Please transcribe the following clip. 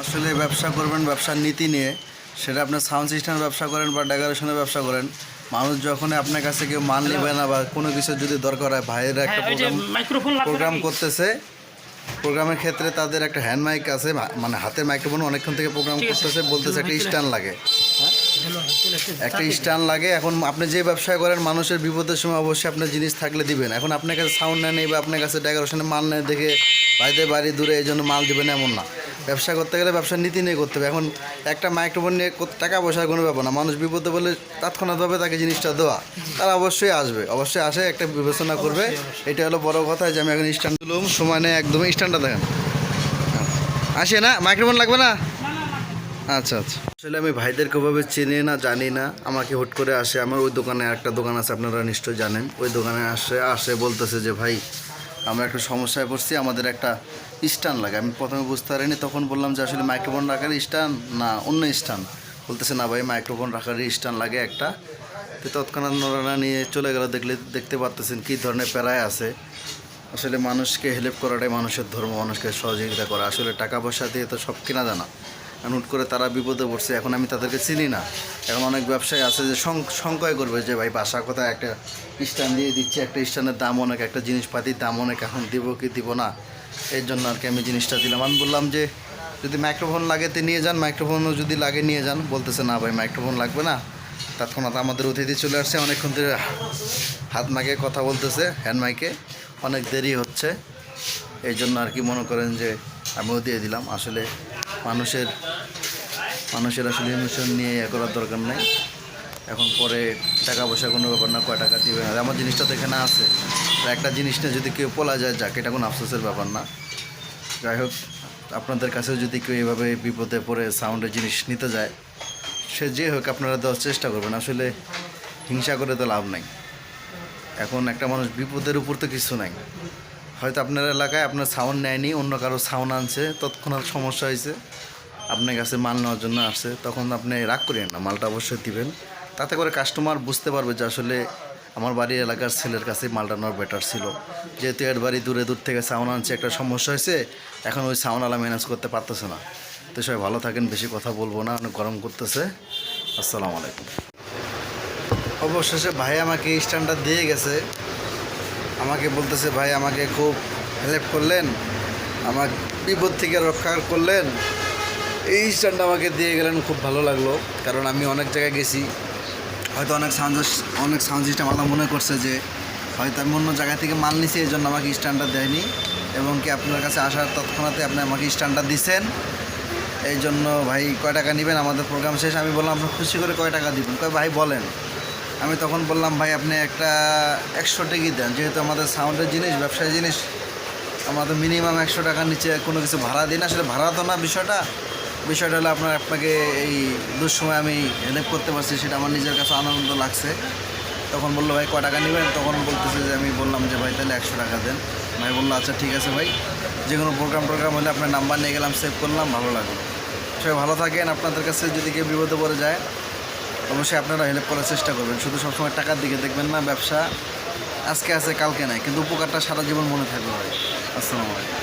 আসলে ব্যবসা করবেন ব্যবসার নীতি নিয়ে। সেটা আপনার সাউন্ড সিস্টেমের ব্যবসা করেন বা ডেকোরেশনের ব্যবসা করেন। মানুষ যখন আপনার কাছে কেউ মাল নেবে না বা কোনো কিছু যদি দরকার হয় ভাইয়ের একটা হ্যাঁ প্রোগ্রাম প্রোগ্রাম করতেছে। প্রোগ্রামের ক্ষেত্রে তাদের একটা হ্যান্ড মাইক আছে মানে হাতের মাইক্রোফোন অনেকক্ষণ থেকে প্রোগ্রাম করতেছে বলতেছে একটা স্ট্যান্ড লাগে। একটা স্ট্যান্ড লাগে। এখন আপনি যে ব্যবসা করেন মানুষের বিপদের সময় অবশ্যই আপনার জিনিস থাকলে দিবেন। এখন আপনার কাছে সাউন্ড নেই বা আপনার কাছে ডেকোরেশনের মাল নেই দেখে বাড়িতে বাড়ি দূরে এই জন্য মাল দিবেন এমন না। ব্যবসা করতে গেলে ব্যবসার নীতি নিয়ে করতে হবে। এখন একটা মাইক্রোফোন নিয়ে টাকা পয়সার কোনো ব্যাপার না। মানুষ বিপদে বলে তাৎক্ষণাৎভাবে তাকে জিনিসটা দেওয়া। তারা অবশ্যই আসবে। অবশ্যই আসে, একটা বিবেচনা করবে। এটা হলো বড় কথা যে আমি এখন স্ট্যান্ড দিলাম সময় একদমই স্ট্যান্ডটা দেখেন। আসে না? মাইক্রোফোন লাগবে না? আচ্ছা আচ্ছা। আসলে আমি ভাইদেরকে ওভাবে চিনি না, জানি না। আমাকে হুট করে আসে। আমার ওই দোকানে একটা দোকান আছে, আপনারা নিশ্চয়ই জানেন। ওই দোকানে আসে আসে, বলতেছে যে, ভাই আমরা একটু সমস্যায় পড়ছি, আমাদের একটা স্ট্যান্ড লাগে। আমি প্রথমে বুঝতে পারিনি, তখন বললাম যে আসলে মাইক্রোফোন রাখার স্ট্যান্ড না, অন্য স্ট্যান্ড বলতেছে, না ভাই মাইক্রোফোন রাখার স্ট্যান্ড লাগে একটা। তো তৎক্ষণাৎ ওনারা নিয়ে চলে গেল, দেখলে, দেখতে পারতেছেন কী ধরনের প্যারায় আছে। আসলে মানুষকে হেল্প করাটাই মানুষের ধর্ম, মানুষকে সহযোগিতা করা। আসলে টাকা পয়সা দিয়ে তো সব কেনা জানা। হুট করে তারা বিপদে পড়ছে, এখন আমি তাদেরকে চিনি না। এখন অনেক ব্যবসায়ী আছে যে সংকয় করবে যে, ভাই বাসা কোথায় একটা স্ট্যান্ড দিয়ে দিচ্ছে, একটা স্ট্যান্ডের দাম অনেক, একটা জিনিসপাতির দাম অনেক, এখন দিব কি দিব না? এর জন্য আর কি আমি জিনিসটা দিলাম। আমি বললাম যে, যদি মাইক্রোফোন লাগে তো নিয়ে যান মাইক্রোফোনও যদি লাগে নিয়ে যান। বলতেছে, না ভাই মাইক্রোফোন লাগবে না। তৎক্ষণাৎ আমাদের অতিথি চলে আসছে, অনেকক্ষণ ধরে হাত মাইকে কথা বলতেছে হ্যান্ড মাইকে অনেক দেরি হচ্ছে। এই জন্য আর কি মনে করেন যে আমিও দিয়ে দিলাম। আসলে মানুষের মানুষের আসলে ইমোশন নিয়ে এ করার দরকার নেই। এখন পরে টাকা পয়সা কোনো ব্যাপার না, কয় টাকা দিবে। না আমার জিনিসটা তো এখানে আছে। একটা জিনিস নিয়ে যদি কেউ পলা যায়, যাক, এটা কোনো আফসোসের ব্যাপার না। যাই হোক, আপনাদের কাছেও যদি কেউ এভাবে বিপদে পড়ে সাউন্ডের জিনিস নিতে যায়, সে যে হোক আপনারা দেওয়ার চেষ্টা করবেন। আসলে হিংসা করে তো লাভ নাই। এখন একটা মানুষ বিপদের উপর তো কিছু নাই। হয়তো আপনার এলাকায় আপনার সাউন্ড নেয়নি, অন্য কারও সাউন্ড আনছে, তৎক্ষণাৎ সমস্যা হয়েছে। আপনার কাছে মাল নেওয়ার জন্য আসছে, তখন আপনি রাগ করেন না, মালটা অবশ্যই দিবেন। তাতে করে কাস্টমার বুঝতে পারবে যে আসলে আমার বাড়ির এলাকার ছেলের কাছে মালটা নেওয়ার বেটার ছিল। যেহেতু এর বাড়ি দূরে, দূর থেকে সাউন্ড আনছে, একটা সমস্যা হয়েছে, এখন ওই সাউন্ডওয়ালা ম্যানেজ করতে পারতেছে না। তো সবাই ভালো থাকেন, বেশি কথা বলব না, অনেক গরম করতেছে। আসসালামু আলাইকুম। অবশেষে ভাই আমাকে এই স্ট্যান্ডটা দিয়ে গেছে। আমাকে বলতেছে, ভাই, আমাকে খুব হেল্প করলেন আমার বিপদ থেকে রক্ষা করলেন। এই স্ট্যান্ড আমাকে দিয়ে গেলেন, খুব ভালো লাগল। কারণ আমি অনেক জায়গায় গেছি, হয়তো অনেক সাউন্ড অনেক সাউন্ড সিস্টেম আলাদা মনে করছে যে, হয়তো আমি অন্য জায়গা থেকে মাল নিছি এই জন্য আমাকে স্ট্যান্ডটা দেয়নি। এবং কি আপনার কাছে আসার তৎক্ষণাতে আপনি আমাকে স্ট্যান্ডটা দিছেন। এই জন্য ভাই, কয় টাকা নেবেন? আমাদের প্রোগ্রাম শেষ। আমি বললাম, আপনার খুশি করে কয় টাকা দিবেন? কয়, ভাই, বলেন। আমি তখন বললাম, ভাই, আপনি একটা একশো টিকিট দেন। যেহেতু আমাদের সাউন্ডের জিনিস ব্যবসায়ী জিনিস আমাদের মিনিমাম একশো টাকার নিচে কোনো কিছু ভাড়া দিই না। আসলে ভাড়া তো না বিষয়টা। বিষয়টা হলো আপনার, আপনাকে এই দুঃসময় আমি হেল্প করতে পারছি, সেটা আমার নিজের কাছে আনন্দ লাগছে। তখন বলল, ভাই ক টাকা নেবেন? তখন বলতেছে যে, আমি বললাম যে, ভাই, তাহলে একশো টাকা দেন। ভাই বলল আচ্ছা ঠিক আছে ভাই। যে কোনো প্রোগ্রাম টোগ্রাম হলে আপনার নাম্বার নিয়ে গেলাম সেভ করলাম, ভালো লাগল। সবাই ভালো থাকেন। আপনাদের কাছে যদি কেউ বিপদে পড়ে যায় অবশ্যই আপনারা হেল্প করার চেষ্টা করবেন। শুধু সবসময় টাকার দিকে দেখবেন না, ব্যবসা আজকে আছে, কালকে নাই। কিন্তু উপকারটা সারা জীবন মনে থাকবে ভাই। আসসালামু আলাইকুম।